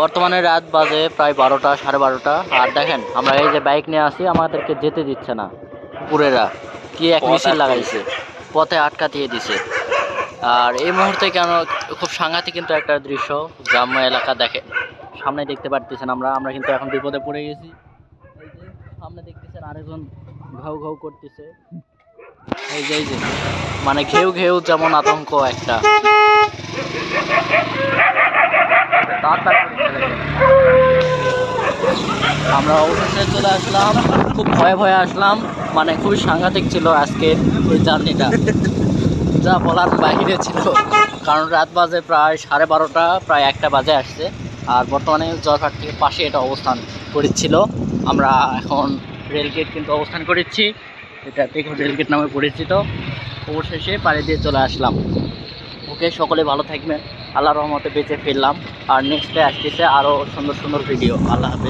বর্তমানে রাত বাজে প্রায় বারোটা সাড়ে বারোটা। আর দেখেন আমরা এই যে বাইক নিয়ে আসি আমাদেরকে যেতে দিচ্ছে না পুরেরা। কি এক মিছিল লাগাইছে। পথে আটকা দিয়ে দিছে। আর এই মুহূর্তে কেন খুব সাংঘাতিক কিন্তু একটা দৃশ্য গ্রাম্য এলাকা দেখে। সামনে দেখতে পারতেছেন আমরা আমরা কিন্তু এখন বিপদে পড়ে গেছি। সামনে দেখতেছেন আরেকজন ঘাউ ঘাউ করতেছে। এই যে এই যে মানে ঘেউ ঘেউ যেমন আতঙ্ক একটা। আমরা অবশেষে চলে আসলাম। খুব ভয়ে ভয়ে আসলাম। মানে খুবই সাংঘাতিক ছিল আজকের ওই জার্নিটা। যা বলার বাইরে ছিল। কারণ রাত বাজে প্রায় সাড়ে বারোটা, প্রায় একটা বাজে আসছে। আর বর্তমানে জয়ঘাট থেকে পাশে এটা অবস্থান করেছিল। আমরা এখন রেলগেট কিন্তু অবস্থান করেছি। এটা দেখুন রেলগেট নামে পরিচিত। অবশেষে পাড়ি দিয়ে চলে আসলাম। ওকে, সকলে ভালো থাকবেন। আল্লাহ রহমতে বেঁচে ফিরলাম। আর নেক্সটে আসতেছে আরও সুন্দর সুন্দর ভিডিও আল্লাহ হাফেজ।